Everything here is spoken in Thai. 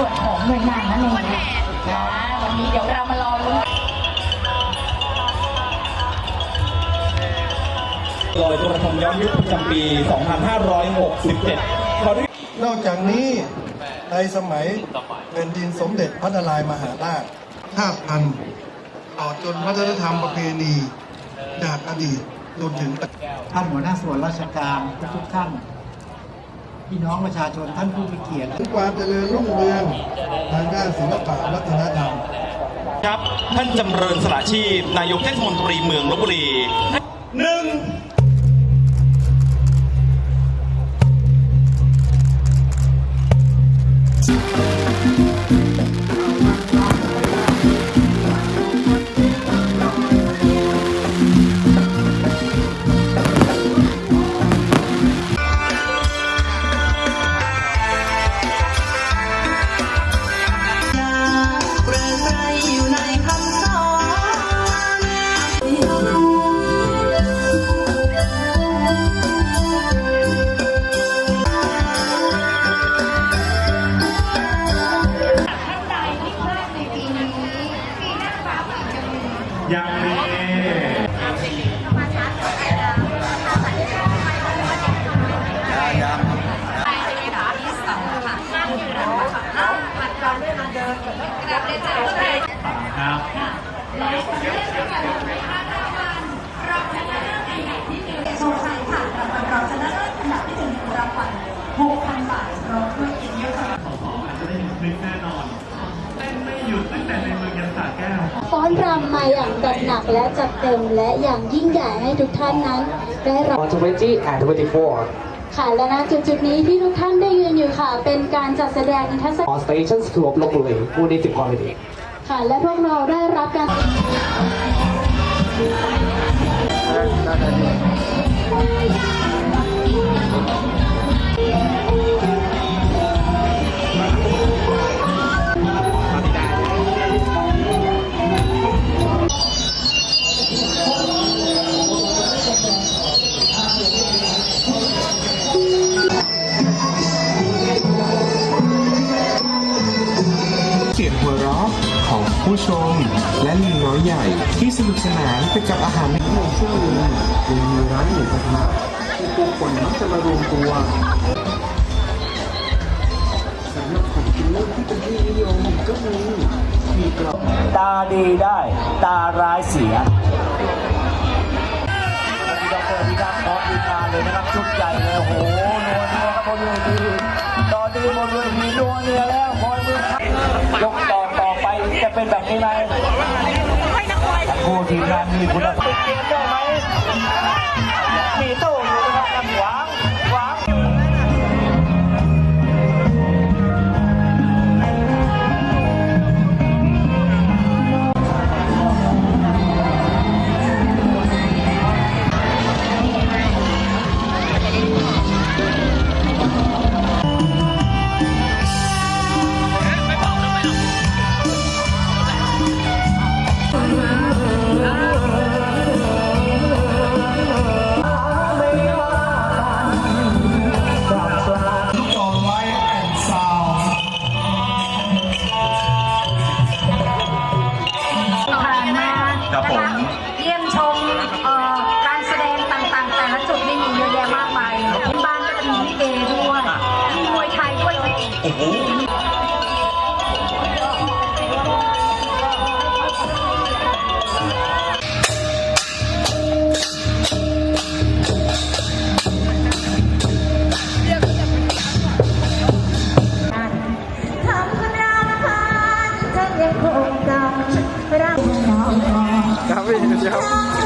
ส่วนของหน่วยงานนั่นเองนะวันนี้เดี๋ยวเรามารอลุ้นลอยกระทงย้อนยุคประจำปี 2567ขออนุญาตนอกจากนี้ในสมัยเป็นดินสมเด็จพระนารายณ์มหาราชภาพพันต่อจนวัฒนธรรมประเพณีจากอดีตจนถึงปัจจุบันท่านหัวหน้าส่วนราชการทุกๆท่าน พี่น้องประชาชนท่านผู้มีเกียรติถึงความเจริญรุ่งเรืองทางด้านศิลปะวัฒนธรรม ครับ ท่านจำเริญสละชีพ นายกเทศมนตรีเมืองลบบุรีหนึ่ง ยังมีโชว์ชัยค่ะรางวัลรองชนเลิศอันดับที่หนึ่งรางวัล6,000 บาทพร้อมด้วยเกียรติยศ ฟ้อนรำมาอย่างจัดหนักและจัดเต็มและอย่างยิ่งใหญ่ให้ทุกท่านนั้น ได้รับ on 20 and 24ค่ะและณจุดจุดๆนี้ที่ทุกท่านได้ยืนอยู่ค่ะ เป็นการจัดแสดงนิทรรศการ on Station School of Lopburi Unitive Quality ค่ะและพวกเราได้รับการเสี หัวเราะของผู้ชม และลิงน้อยใหญ่ที่สนุกสนานไปกับอาหารในช่วงนึงยังมีร้านหมูกระทะที่ผู้คนมักจะมารวมตัวสำหรับของกินเล่นที่เป็นที่นิยมก็มีมีกรอบตาดีได้ ตาร้ายเสียดอกเตอรพิทักษ์พร้อมทีมงานเลยนะครับชุดใหญ่เลยโอ้โหนัวเนียครับบนเวทีตอนนี้บนเวทีนัวเนียแล้ว ยกต่อต่อไปจะเป็นแบบนี้ไหมผู้ทีมงานมีคุณภาพเกมได้ไหม มีลิเกด้วย มีมวยไทยด้วยสิโอ้โหครับพี่ครับ